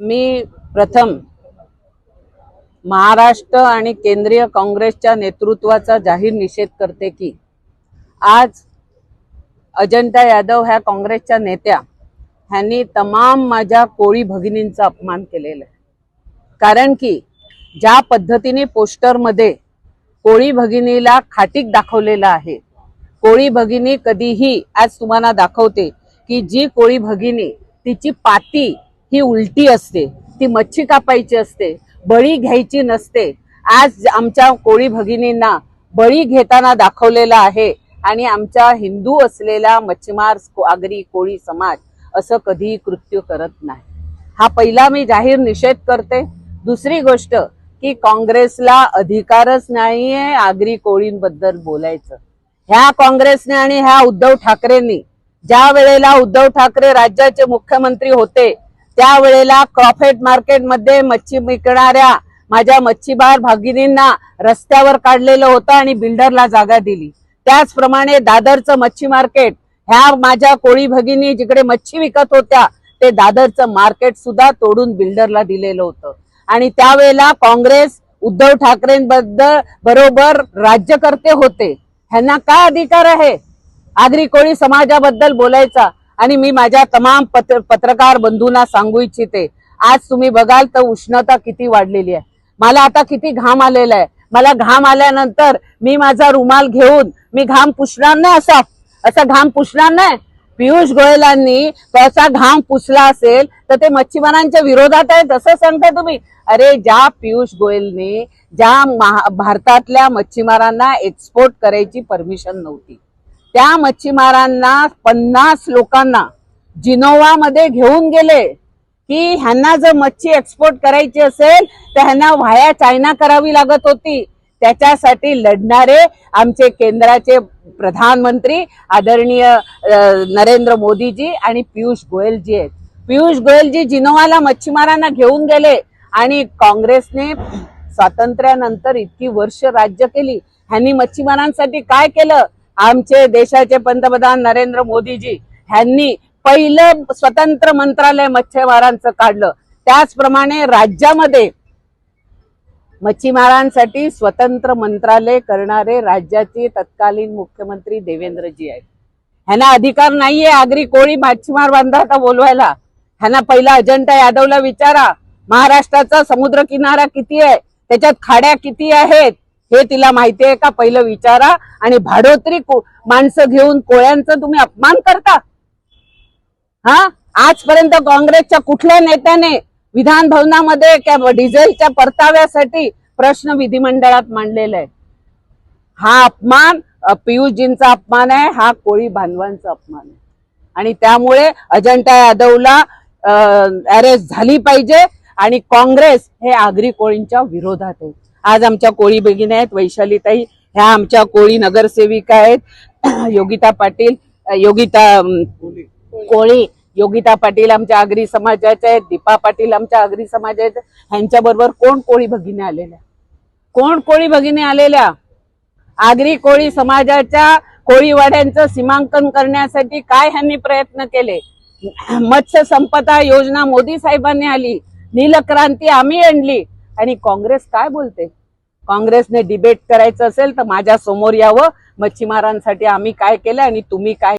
मी प्रथम महाराष्ट्र आणि केंद्रीय काँग्रेसच्या नेतृत्वाचा जाहीर निषेध करते की आज अजंता यादव ह्या काँग्रेसच्या नेत्या ह्यांनी तमाम माझ्या कोळी भगिनींचा अपमान केलेला आहे. कारण की ज्या पद्धतीने पोस्टरमध्ये कोळी भगिनीला खाटीक दाखवलेला आहे कोळी भगिनी कधीही आज तुम्हाला दाखवते की जी कोळी भगिनी तिची पाती ही उलटी असते ती मच्छी कापायची असते बळी घ्यायची नसते. आज आमच्या कोळी भगिनींना बळी घेताना दाखवलेला आहे आणि आमच्या हिंदू असलेला मच्छीमार आगरी कोळी समाज असं कधीही कृत्य करत नाही. हा पहिला मी जाहीर निषेध करते. दुसरी गोष्ट की काँग्रेसला अधिकारच नाहीये आगरी कोळींबद्दल बोलायचं. ह्या काँग्रेसने आणि ह्या उद्धव ठाकरेंनी ज्या वेळेला उद्धव ठाकरे राज्याचे मुख्यमंत्री होते त्यावेळेला क्रॉफेट मार्केटमध्ये मच्छी विकणाऱ्या माझ्या मच्छीमार भगिनींना रस्त्यावर काढलेलं होतं आणि बिल्डरला जागा दिली. त्याचप्रमाणे दादरचं मच्छी मार्केट ह्या माझ्या कोळी भगिनी जिकडे मच्छी विकत होत्या ते दादरचं मार्केट सुद्धा तोडून बिल्डरला दिलेलं होतं. आणि त्यावेळेला काँग्रेस उद्धव ठाकरेंबद्दल बरोबर राज्यकर्ते होते. ह्यांना काय अधिकार आहे? आगरी कोळी समाजाबद्दल बोलायचा. आणि मी माझ्या तमाम पत्र पत्रकार बंधूंना सांगू इच्छिते आज तुम्ही बघाल तर उष्णता किती वाढलेली आहे. मला आता किती घाम आलेला आहे. मला घाम आल्यानंतर मी माझा रुमाल घेऊन मी घाम पुसणार नाही असा. असा घाम पुसणार नाही. पियुष गोयलांनी त्याचा घाम पुसला असेल तर ते मच्छीमारांच्या विरोधात आहेत असं सांगता तुम्ही. अरे ज्या पियुष गोयलने ज्या महा- भारतातल्या मच्छीमारांना एक्सपोर्ट करायची परमिशन नव्हती. त्या मच्छीमारांना पन्नास लोकांना जिनोवामध्ये घेऊन गेले की ह्यांना जर मच्छी एक्सपोर्ट करायची असेल तर ह्यांना व्हाया चायना करावी लागत होती. त्याच्यासाठी लढणारे आमचे केंद्राचे प्रधानमंत्री आदरणीय नरेंद्र मोदीजी आणि पियुष गोयलजी आहेत. पियुष गोयलजी जिनोवाला मच्छीमारांना घेऊन गेले आणि काँग्रेसने स्वातंत्र्यानंतर इतकी वर्ष राज्य केली. ह्यांनी मच्छीमारांसाठी काय केलं? आमचे देशाचे पंतप्रधान नरेंद्र मोदीजी ह्यांनी पहिलं स्वतंत्र मंत्रालय मच्छीमारांचं काढलं. त्याचप्रमाणे राज्यामध्ये मच्छीमारांसाठी स्वतंत्र मंत्रालय करणारे राज्याचे तत्कालीन मुख्यमंत्री देवेंद्रजी आहेत. ह्यांना अधिकार नाहीये आगरी कोळी मच्छीमार बांधवाचा बोलवायला. ह्यांना पहिला अजंठा यादवला विचारा. महाराष्ट्राचा समुद्र किनारा किती आहे? त्याच्यात खाड्या किती आहेत? हे तिला माहिती आहे का? पहिलं विचारा आणि भाडोत्री माणसं घेऊन कोळ्यांचं तुम्ही अपमान करता? हा? आजपर्यंत काँग्रेसच्या कुठल्या नेत्याने विधान भवनामध्ये डिझेलच्या परताव्यासाठी प्रश्न विधिमंडळात मांडलेला आहे हा अपमान पियुषजींचा अपमान आहे हा कोळी बांधवांचा अपमान आहे. आणि त्यामुळे अजंठा यादवला अरेस्ट झाली पाहिजे आणि काँग्रेस हे आगरी कोळींच्या विरोधात आहे. आज आमच्या कोळी भगिनी आहेत वैशालीताई. ह्या आमच्या कोळी नगरसेविका आहेत. योगिता पाटील योगिता कोळी योगिता पाटील आमच्या आगरी समाजाच्या आहेत दीपा पाटील आमच्या आगरी समाजाच्या ह्यांच्या बरोबर कोण कोळी भगिनी आलेल्या? कोण कोळी भगिनी आलेल्या? आगरी कोळी समाजाच्या कोळीवाड्यांचं सीमांकन करण्यासाठी काय ह्यांनी प्रयत्न केले? मत्स्य संपदा योजना मोदी साहेबांनी आली नीलक्रांती आम्ही आणली. आणि काँग्रेस काय बोलते? काँग्रेसने डिबेट करायचं असेल तर माझ्यासमोर यावं. मच्छीमारांसाठी आम्ही काय केलं आणि तुम्ही काय